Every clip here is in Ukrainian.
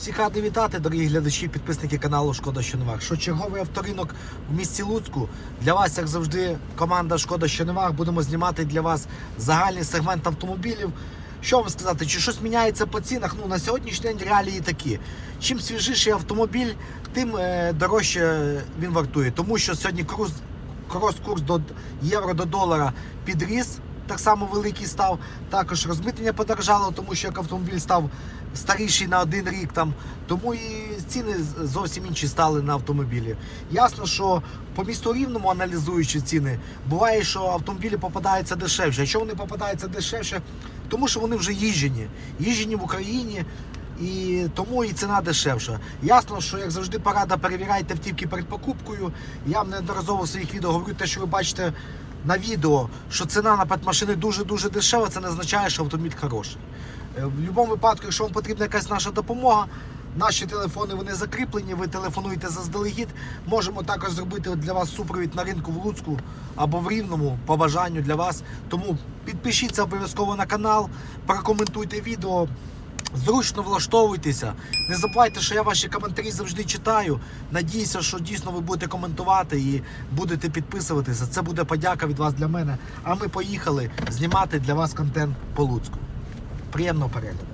Всіх радий вітати, дорогі глядачі, підписники каналу Шкода Щоневар. Що черговий авторинок в місті Луцьку. Для вас, як завжди, команда Шкода Щоневар. Будемо знімати для вас загальний сегмент автомобілів. Що вам сказати, чи щось міняється по цінах? Ну на сьогоднішній день реалії такі. Чим свіжіший автомобіль, тим е, дорожче він вартує. Тому що сьогодні курс, крос-курс до євро до долара підріс. Так само великий став. Також розмитнення подорожало, тому що як автомобіль став старіший на один рік там. Тому і ціни зовсім інші стали на автомобілі. Ясно, що по місту рівному аналізуючи ціни, буває, що автомобілі попадаються дешевше. А що вони попадаються дешевше? Тому що вони вже їжджені. Їжджені в Україні. І тому і ціна дешевша. Ясно, що як завжди порада перевіряйте автівки перед покупкою. Я неодноразово в своїх відео говорю те, що ви бачите на відео, що ціна на петмашини дуже-дуже дешева, це не означає, що автомобіль хороший. Е, В будь-якому випадку, якщо вам потрібна якась наша допомога, наші телефони вони закріплені, ви телефонуєте заздалегідь. Можемо також зробити для вас супровід на ринку в Луцьку або в Рівному по бажанню для вас. Тому підпишіться обов'язково на канал, прокоментуйте відео. Зручно влаштовуйтеся. Не забувайте, що я ваші коментарі завжди читаю. Надіюся, що дійсно ви будете коментувати і будете підписуватися. Це буде подяка від вас для мене. А ми поїхали знімати для вас контент по Луцьку. Приємного перегляду.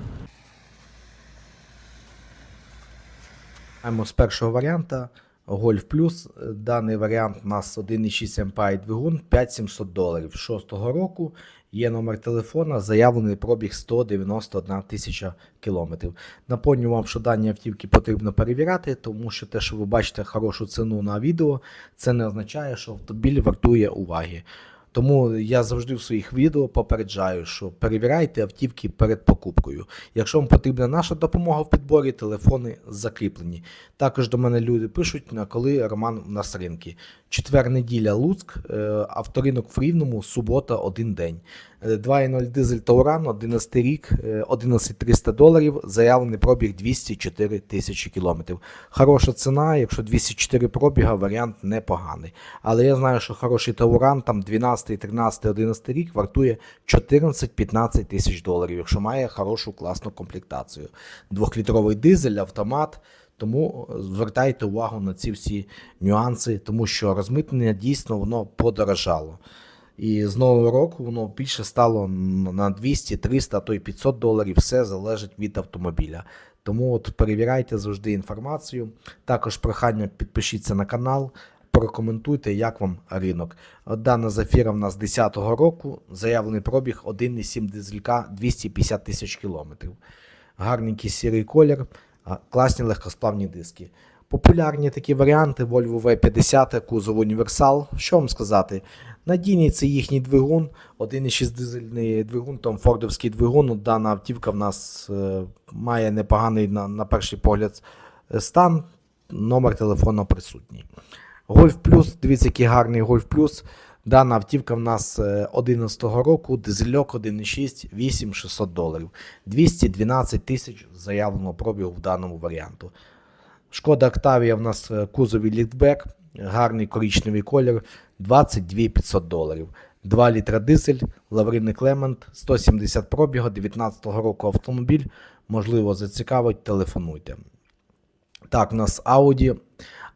Маємо з першого варіанта Golf Plus. Даний варіант у нас 1,6 MPI двигун 5700 доларів 6-го року. Є номер телефона, заявлений пробіг 191 тисяча кілометрів. Напомню вам, що дані автівки потрібно перевіряти, тому що те, що ви бачите хорошу ціну на відео, це не означає, що автомобіль вартує уваги. Тому я завжди в своїх відео попереджаю, що перевіряйте автівки перед покупкою. Якщо вам потрібна наша допомога в підборі, телефони закріплені. Також до мене люди пишуть, на коли Роман у нас ринки. Четвер неділя Луцьк, е, авторинок в Рівному, субота, один день. Е, 2.0 дизель Тауран, 11 рік, е, 11300 доларів, заявлений пробіг 204 тисячі кілометрів. Хороша ціна, якщо 204 пробіга, варіант непоганий. Але я знаю, що хороший Тауран, там 12, 13, 11 рік вартує 14-15 тисяч доларів, якщо має хорошу класну комплектацію. Двохлітровий дизель, автомат. Тому звертайте увагу на ці всі нюанси, тому що розмитнення дійсно воно подорожало. І з нового року воно більше стало на 200, 300, а то й 500 доларів. Все залежить від автомобіля. Тому от перевіряйте завжди інформацію. Також прохання підпишіться на канал, прокоментуйте, як вам ринок. Дана зафіра в нас 10-го року. Заявлений пробіг 1,7 дизелька 250 тисяч кілометрів. Гарненький сірий колір, класні легкосплавні диски. Популярні такі варіанти Volvo V50, кузов універсал. Що вам сказати? Надійний це їхній двигун, 1,6 дизельний двигун, там фордовський двигун. Дана автівка в нас е, має непоганий на, на перший погляд е, стан. Номер телефону присутній. Golf Plus, дивіться, який гарний Golf Plus. Дана автівка в нас 2011 року, дизельок 1,6, 8600 доларів. 212 тисяч заявленого пробігу в даному варіанту. Шкода Octavia в нас е, кузові ліфтбек, гарний коричневий колір, 22 500 доларів. 2 літра дизель, Лаврини Клемент, 170 пробігу, 19 року автомобіль. Можливо, зацікавить, телефонуйте. Так, у нас Audi.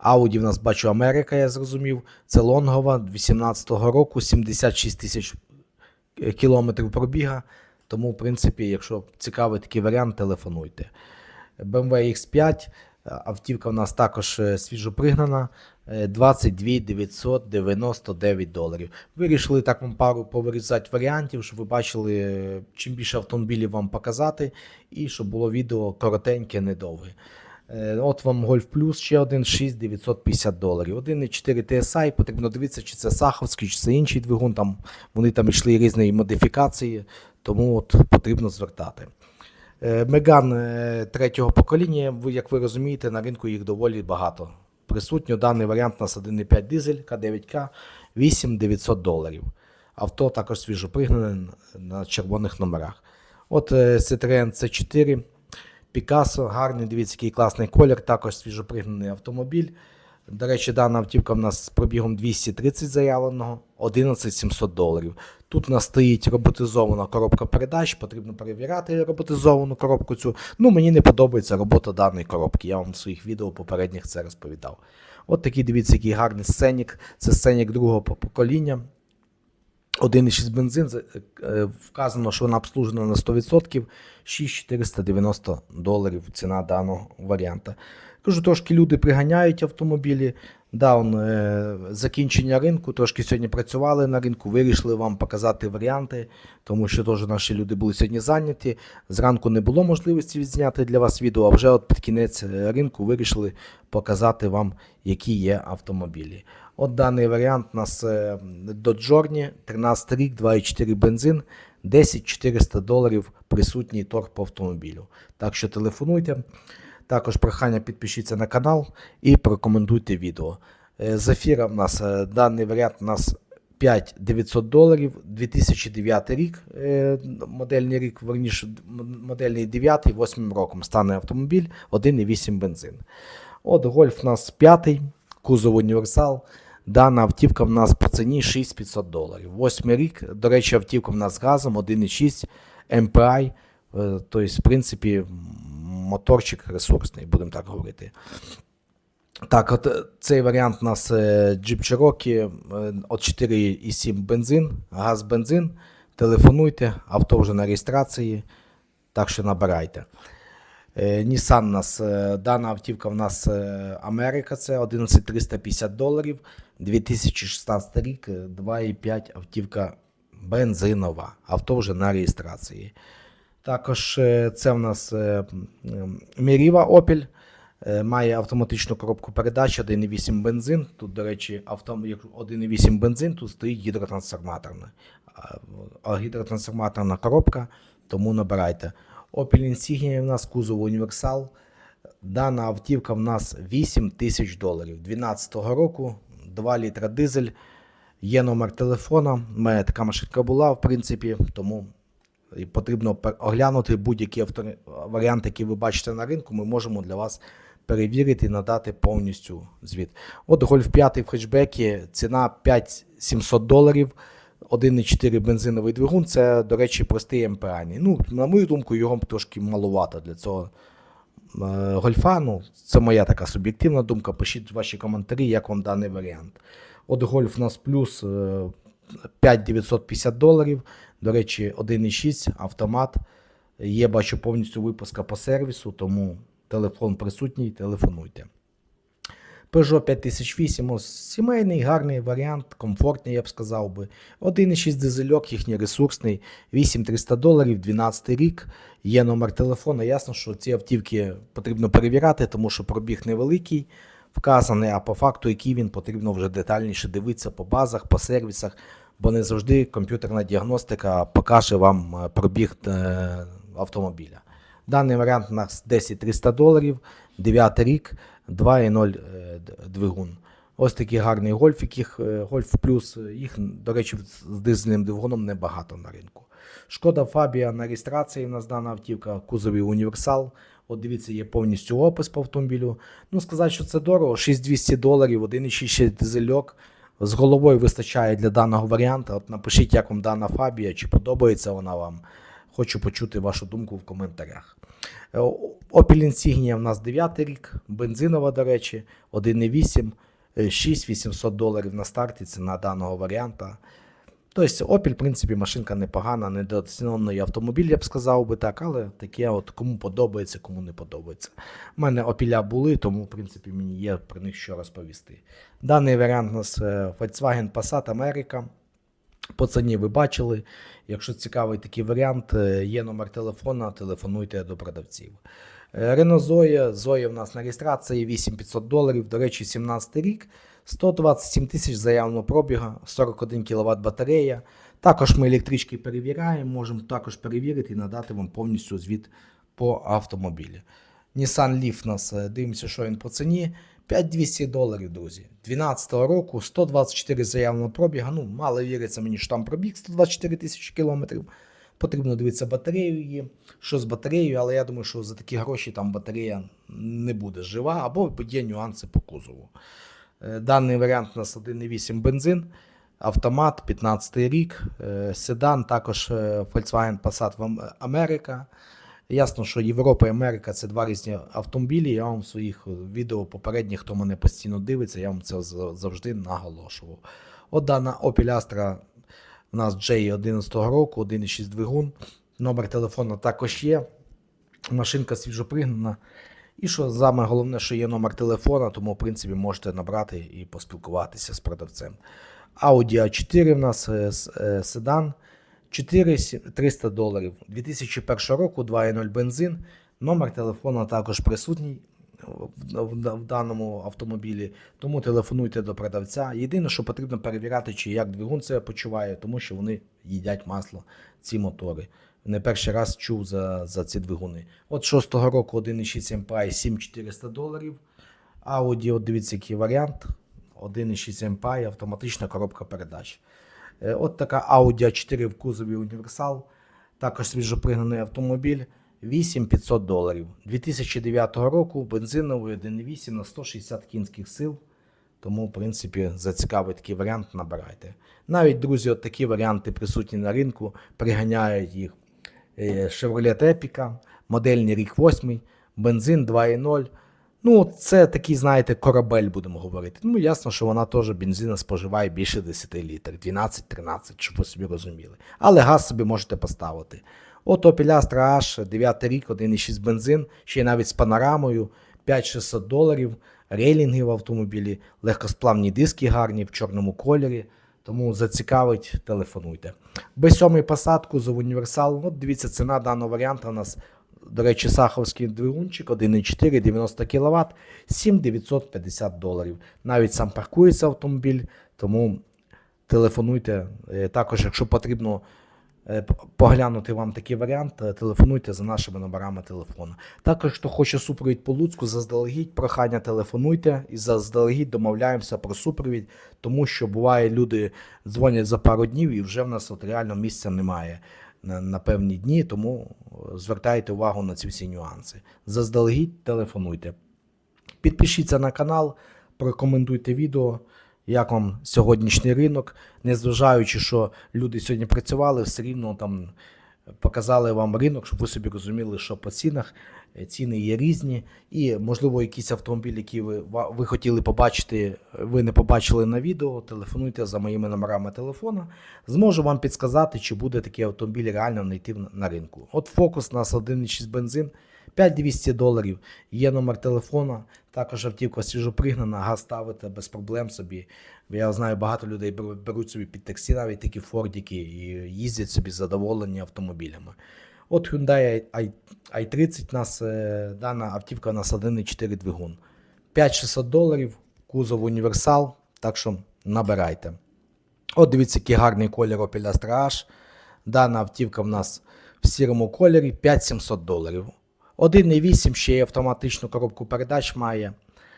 Audi в нас бачу Америка, я зрозумів. Це лонгова 18-го року, 76 тисяч е, кілометрів пробіга. Тому, в принципі, якщо цікавий такий варіант, телефонуйте. BMW X5. Автівка в нас також свіжопригнана. е, 22 999 доларів. Вирішили так вам пару повирізати варіантів, щоб ви бачили, е, чим більше автомобілів вам показати, і щоб було відео коротеньке, недовге. Е, От вам Golf Plus, ще один 6950 доларів. 1,4 TSI, потрібно дивитися, чи це Саховський, чи це інший двигун. Там, вони там йшли різні модифікації, тому от потрібно звертати. Е, Меган е, третього покоління, як ви розумієте, на ринку їх доволі багато. Присутньо даний варіант нас 1,5 дизель К9К 8900 доларів. Авто також свіжопригнане на червоних номерах. От е, Citroen C4, Picasso, гарний, дивіться, який класний колір, також свіжопригнаний автомобіль. До речі, дана автівка в нас з пробігом 230 заявленого, 11 700 доларів. Тут у нас стоїть роботизована коробка передач, потрібно перевіряти роботизовану коробку цю. Ну, мені не подобається робота даної коробки. Я вам в своїх відео попередніх це розповідав. От такий, дивіться, який гарний сценік. Це сценік другого покоління. 1,6 бензин, е, вказано, що вона обслужена на 100%, 6490 доларів ціна даного варіанта. Кажу, трошки люди приганяють автомобілі. Да, он, е, закінчення ринку, трошки сьогодні працювали на ринку, вирішили вам показати варіанти, тому що теж наші люди були сьогодні зайняті. Зранку не було можливості відзняти для вас відео, а вже от під кінець е, ринку вирішили показати вам, які є автомобілі. От даний варіант у нас е, Dodge Journey, 13 рік, 2,4 бензин, 10 400 доларів присутній торг по автомобілю. Так що телефонуйте. Також прохання підпишіться на канал і прокоментуйте відео. Е, З ефіра в нас е, даний варіант у нас 5900 доларів, 2009 рік, е, модельний рік, верніше, модельний 9, 8 роком стане автомобіль, 1,8 бензин. От гольф у нас 5, кузов універсал. Дана автівка в нас по ціні 6500 доларів. Восьмий рік, до речі, автівка в нас з газом 1,6 MPI. Тобто, в принципі, моторчик ресурсний, будемо так говорити. Так, от е, цей варіант у нас е, Jeep Cherokee е, от 4,7 бензин, газ бензин. Телефонуйте, авто вже на реєстрації, так що набирайте. Nissan у нас, дана автівка в нас Америка, це 11350 доларів, 2016 рік, е, 2,5 автівка бензинова, авто вже на реєстрації. Також е, це в нас е, м, Opel. Е, Має автоматичну коробку передач 1,8 бензин. Тут, до речі, авто, 1,8 бензин, тут стоїть гідротрансформаторна. Гідротрансформаторна коробка, тому набирайте. Opel Insignia в нас кузов універсал. Дана автівка в нас 8 тисяч доларів. 12 року, 2 літра дизель. Є номер телефона. У мене така машинка була, в принципі, тому і потрібно оглянути будь-які варіанти, які ви бачите на ринку. Ми можемо для вас перевірити і надати повністю звіт. От Golf 5 в хетчбекі, ціна 5700 доларів. 1,4 бензиновий двигун, це, до речі, простий МПА. Ну, на мою думку, його трошки маловато для цього е, гольфа. Ну, це моя така суб'єктивна думка. Пишіть ваші коментарі, як вам даний варіант. От гольф у нас плюс е, 5950 доларів. До речі, 1,6 автомат. Є, бачу, повністю випуска по сервісу, тому телефон присутній, телефонуйте. Peugeot 5008, ось сімейний, гарний варіант, комфортний, я б сказав би. 1,6 дизельок, їхній ресурсний, 8300 доларів, 12 рік. Є номер телефона. Ясно, що ці автівки потрібно перевіряти, тому що пробіг невеликий, вказаний, а по факту, який він потрібно вже детальніше дивитися по базах, по сервісах, бо не завжди комп'ютерна діагностика покаже вам е, пробіг е, автомобіля. Даний варіант у нас 10 300 доларів, 9 рік, 2,0 е, двигун. Ось такий гарний гольф, яких гольф плюс, їх, до речі, з дизельним двигуном небагато на ринку. Шкода Фабія на реєстрації у нас дана автівка, кузовий універсал. От дивіться, є повністю опис по автомобілю. Ну, сказати, що це дорого, 6200 доларів, 1,6 дизельок. З головою вистачає для даного варіанту. От напишіть, як вам дана Фабія, чи подобається вона вам. Хочу почути вашу думку в коментарях. Е, Opel Insignia в нас 9 рік, бензинова, до речі, 1,8, е, 6800 доларів на старті ціна даного варіанта. Тобто Opel, в принципі, машинка непогана, недооцінений автомобіль, я б сказав би так, але таке, от кому подобається, кому не подобається. У мене опіля були, тому, в принципі, мені є про них що розповісти. Даний варіант у нас е, Volkswagen Passat America. По ціні ви бачили. Якщо цікавий такий варіант, е, є номер телефона, телефонуйте до продавців. Е, Renault Zoe, Zoe в нас на реєстрації 8500 доларів, до речі, 17 рік, 127 тисяч заявного пробіга, 41 кВт батарея. Також ми електрички перевіряємо, можемо також перевірити і надати вам повністю звіт по автомобілі. Nissan Leaf нас, е, дивимося, що він по ціні. 5200 доларів, друзі. 12 року, 124 заявного пробіга. Ну, мало віриться мені, що там пробіг 124 тисячі кілометрів. Потрібно дивитися батарею її, що з батареєю, але я думаю, що за такі гроші там батарея не буде жива, або є нюанси по кузову. Е, Даний варіант у нас 1,8 бензин, автомат, 15 рік, е, седан, також е, Volkswagen Passat Америка. Ясно, що Європа і Америка це два різні автомобілі. Я вам в своїх відео попередніх, хто мене постійно дивиться, я вам це завжди наголошував. От дана Opel Astra у нас J 11 року, 1,6 двигун. Номер телефону також є. Машинка свіжопригнана. І що саме головне, що є номер телефона, тому в принципі можете набрати і поспілкуватися з продавцем. Audi A4 в нас е, е, седан 4300 доларів. 2001 року 2.0 бензин. Номер телефона також присутній в даному автомобілі, тому телефонуйте до продавця. Єдине, що потрібно перевіряти, чи як двигун себе почуває, тому що вони їдять масло, ці мотори. Не перший раз чув за, за ці двигуни. От 6-го року 1,6 MPI 7400 доларів. Audi, от дивіться, який варіант. 1,6 MPI, автоматична коробка передач. Е, От така Audi A4 в кузові універсал. Також свіжопригнаний автомобіль 8500 доларів. 2009 року бензиновий 1,8 на 160 кінських сил. Тому, в принципі, за цікавий такий варіант набирайте. Навіть, друзі, от такі варіанти присутні на ринку, приганяють їх е, Chevrolet Epica, модельний рік 8, бензин 2.0. Ну, це такий, знаєте, корабель, будемо говорити. Ну, ясно, що вона теж бензина споживає більше 10 літрів, 12-13, щоб ви собі розуміли. Але газ собі можете поставити. От Opel Astra H, 9 рік, 1,6 бензин, ще й навіть з панорамою, 5600 доларів, рейлінги в автомобілі, легкосплавні диски гарні в чорному кольорі. Тому зацікавить, телефонуйте. Б7 Passat, кузов універсал. От дивіться, ціна даного варіанта у нас, до речі, саховський двигунчик 1,4, 90 кВт, 7950 доларів. Навіть сам паркується автомобіль, тому телефонуйте. Е, Також, якщо потрібно е, поглянути вам такий варіант, е, телефонуйте за нашими номерами телефону. Також, хто хоче супровід по Луцьку, заздалегідь прохання телефонуйте і заздалегідь домовляємося про супровід, тому що буває, люди дзвонять за пару днів і вже в нас от реально місця немає на, певні дні, тому е, звертайте увагу на ці всі нюанси. Заздалегідь телефонуйте. Підпишіться на канал, прокоментуйте відео, як вам сьогоднішній ринок. Незважаючи, що люди сьогодні працювали, все рівно там показали вам ринок, щоб ви собі розуміли, що по цінах е, ціни є різні. І, можливо, якісь автомобілі, які ви, ви хотіли побачити, ви не побачили на відео, телефонуйте за моїми номерами телефона. Зможу вам підсказати, чи буде такий автомобіль реально знайти на ринку. От фокус у нас 1,6 бензин. 5200 доларів, є номер телефона, також автівка свіжопригнана, газ ставите без проблем собі. Я знаю, багато людей беруть собі під таксі навіть такі фордіки і їздять собі задоволені автомобілями. От Hyundai i, i30 у нас е, дана автівка у нас 1,4 двигун. 5600 доларів, кузов універсал, так що набирайте. От дивіться, який гарний колір Opel Astra H. Дана автівка в нас в сірому кольорі 5700 доларів. 1,8 ще й автоматичну коробку передач має.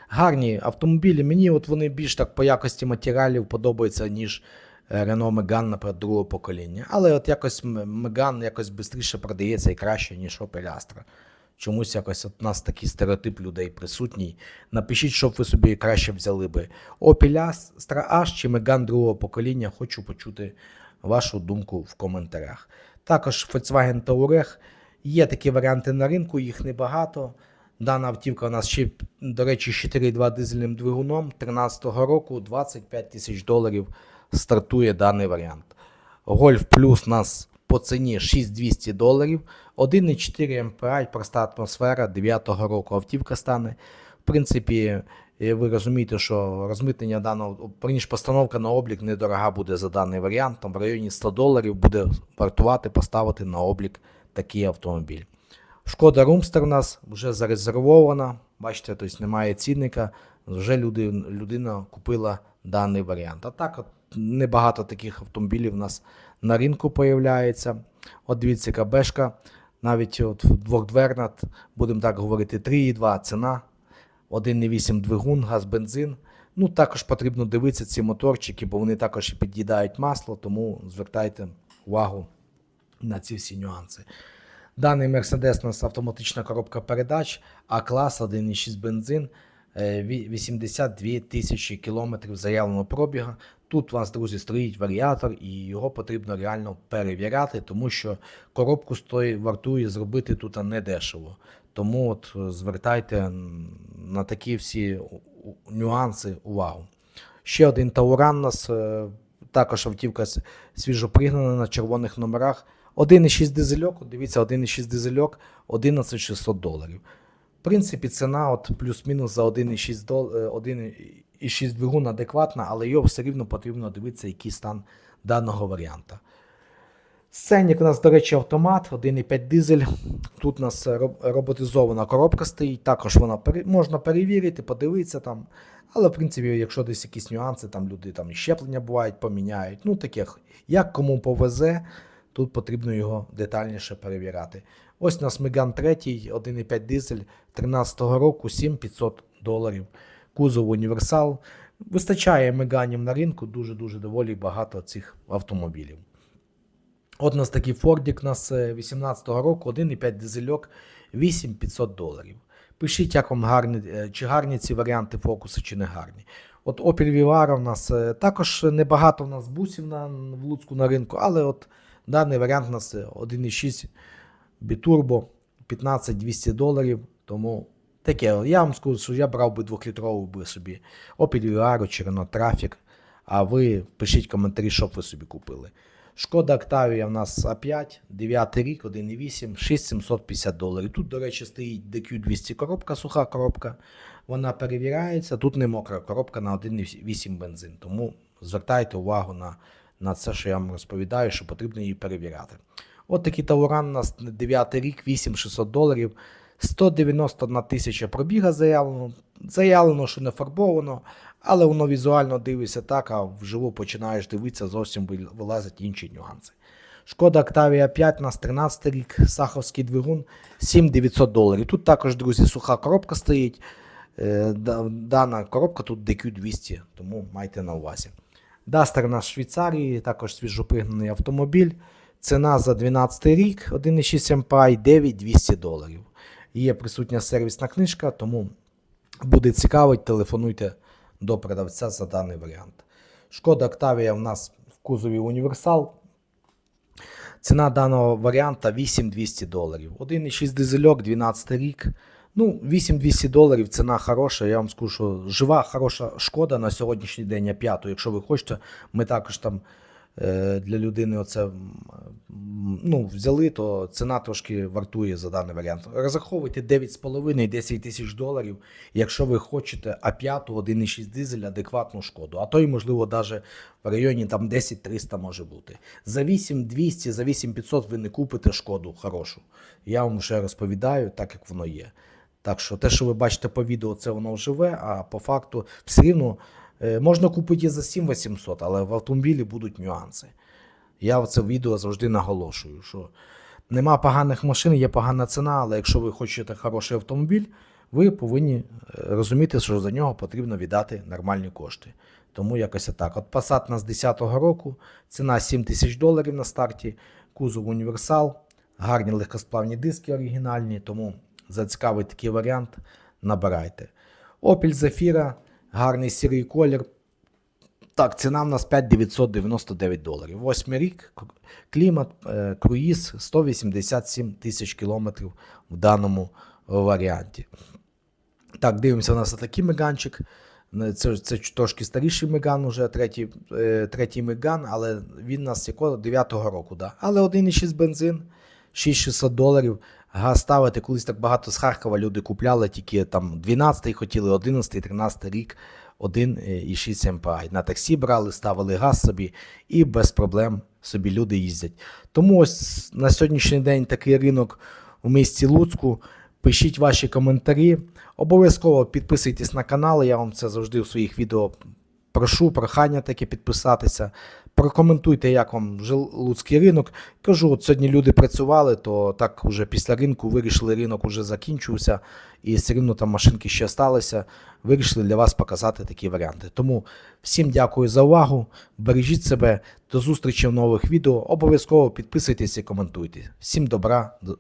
Гарні автомобілі. Мені от вони більш так по якості матеріалів подобаються, ніж е, Renault Megane, наприклад, другого покоління. Але от якось М- Megane якось швидше продається і краще, ніж Opel Astra. Чомусь якось от у нас такий стереотип людей присутній. Напишіть, щоб ви собі краще взяли би Opel Astra H чи Megane другого покоління. Хочу почути вашу думку в коментарях. Також Volkswagen Touareg. Є такі варіанти на ринку, їх небагато. Дана автівка у нас ще, до речі, з 4,2 дизельним двигуном 13-го року 25 тисяч доларів стартує даний варіант. Golf Plus у нас по ціні 6200 доларів. 1,4 MPI, проста атмосфера 9-го року автівка стане. В принципі, е, ви розумієте, що розмитнення даного, верніше, постановка на облік недорога буде за даний варіант. Там в районі 100 доларів буде вартувати поставити на облік такий автомобіль. Шкода Румстер у нас вже зарезервована. Бачите, тобто немає цінника. Вже люди, людина купила даний варіант. А так, от, небагато таких автомобілів у нас на ринку появляється. От дивіться, яка бешка. Навіть от двохдверна, будемо так говорити, 3,2 ціна, 1,8 двигун, газ, бензин. Ну, також потрібно дивитися ці моторчики, бо вони також і під'їдають масло, тому звертайте увагу на ці всі нюанси. Даний Mercedes у нас автоматична коробка передач, А-клас 1,6 бензин. е, 82 тисячі кілометрів заявленого пробіга. Тут у вас, друзі, стоїть варіатор, і його потрібно реально перевіряти, тому що коробку стоїть, вартує зробити тут недешево. Тому от е, звертайте на такі всі нюанси увагу. Ще один Тауран у нас, е, також автівка свіжопригнана на червоних номерах. 1,6 дизельок, дивіться, 1,6 дизельок, 11600 доларів. В принципі, ціна от плюс-мінус за 1,6 дол- е, 1,6 двигун адекватна, але його все рівно потрібно дивитися, який стан даного варіанта. Сценік у нас, до речі, автомат, 1,5 дизель. Тут у нас роботизована коробка стоїть. Також вона можна перевірити, подивитися там. Але, в принципі, якщо десь якісь нюанси, там люди там і щеплення бувають, поміняють. Ну, таких, як кому повезе, тут потрібно його детальніше перевіряти. Ось у нас Меган 3, 1,5 дизель 13-го року, 7500 доларів. Кузов універсал. Вистачає меганів на ринку, дуже-дуже доволі багато цих автомобілів. От у нас такий Фордік у нас е, 18-го року, 1,5 дизельок, 8500 доларів. Пишіть, як вам гарні, е, чи гарні ці варіанти фокуси, чи не гарні. От Opel Vivaro у нас е, також небагато у нас бусів на, в Луцьку на ринку, але от даний варіант у нас е, 1,6 бітурбо, 15-200 доларів. Тому таке. Я вам скажу, що я брав би 2-літровий би собі Opel Vivaro чи Renault а ви пишіть коментарі, що б ви собі купили. Шкода Octavia в нас А5, 9 рік, 1,8, 6750 доларів. Тут, до речі, стоїть DQ200 коробка, суха коробка. Вона перевіряється. Тут не мокра коробка на 1,8 бензин. Тому звертайте увагу на, на це, що я вам розповідаю, що потрібно її перевіряти. От такий Тауран у нас 9 рік, 8600 доларів. 191 тисяча пробіга заявлено. Заявлено, що не фарбовано, але воно візуально дивиться так, а вживу починаєш дивитися, зовсім вил- вилазять інші нюанси. Шкода Octavia 5 у нас 13 рік, саховський двигун 7900 доларів. Тут також, друзі, суха коробка стоїть. Е, Дана коробка тут DQ200, тому майте на увазі. Дастер в Швейцарії, також свіжопригнаний автомобіль. Ціна за 12 рік 1,6 MPI 9200 доларів. Є присутня сервісна книжка, тому буде цікавить, телефонуйте до продавця за даний варіант. Шкода Octavia у нас в кузові універсал. Ціна даного варіанта 8200 доларів. 1,6 дизельок, 12 рік. Ну, 8200 доларів ціна хороша. Я вам скажу, що жива, хороша шкода на сьогоднішній день а п'яту. Якщо ви хочете, ми також там е, для людини оце ну, взяли, то ціна трошки вартує за даний варіант. Розраховуйте 9,5-10 тисяч доларів, якщо ви хочете А5 1,6 дизель адекватну шкоду. А то й, можливо, навіть в районі там 10-300 може бути. За 8200, за 8500 ви не купите шкоду хорошу. Я вам вже розповідаю, так як воно є. Так що те, що ви бачите по відео, це воно живе, а по факту все рівно е, можна купити і за 7800, але в автомобілі будуть нюанси. Я в це відео завжди наголошую, що нема поганих машин, є погана ціна, але якщо ви хочете хороший автомобіль, ви повинні е, розуміти, що за нього потрібно віддати нормальні кошти. Тому якось так. От Passat нас 10-го року, ціна 7 тисяч доларів на старті, кузов універсал, гарні легкосплавні диски оригінальні, тому зацікавить такий варіант, набирайте. Opel Zafira, гарний сірий колір, так, ціна в нас 5999 доларів. Восьмий рік, клімат, е, круїз 187 тисяч кілометрів в даному варіанті. Так, дивимося, у нас такий меганчик. Це, це трошки старіший меган, уже третій, е, третій меган, але він у нас якого 9-го року. Да. Але 1,6 бензин, 6600 доларів. Газ ставити, колись так багато з Харкова люди купляли, тільки там 12-й хотіли, 11-й, 13-й рік, 1,6 МПА. На таксі брали, ставили газ собі і без проблем собі люди їздять. Тому ось на сьогоднішній день такий ринок у місті Луцьку. Пишіть ваші коментарі. Обов'язково підписуйтесь на канал. Я вам це завжди у своїх відео прошу, прохання таке підписатися. Прокоментуйте, як вам луцький ринок. Кажу, от сьогодні люди працювали, то так уже після ринку вирішили, ринок уже закінчився, і все рівно там машинки ще сталися. Вирішили для вас показати такі варіанти. Тому всім дякую за увагу. Бережіть себе. До зустрічі в нових відео. Обов'язково підписуйтесь і коментуйте. Всім добра, до-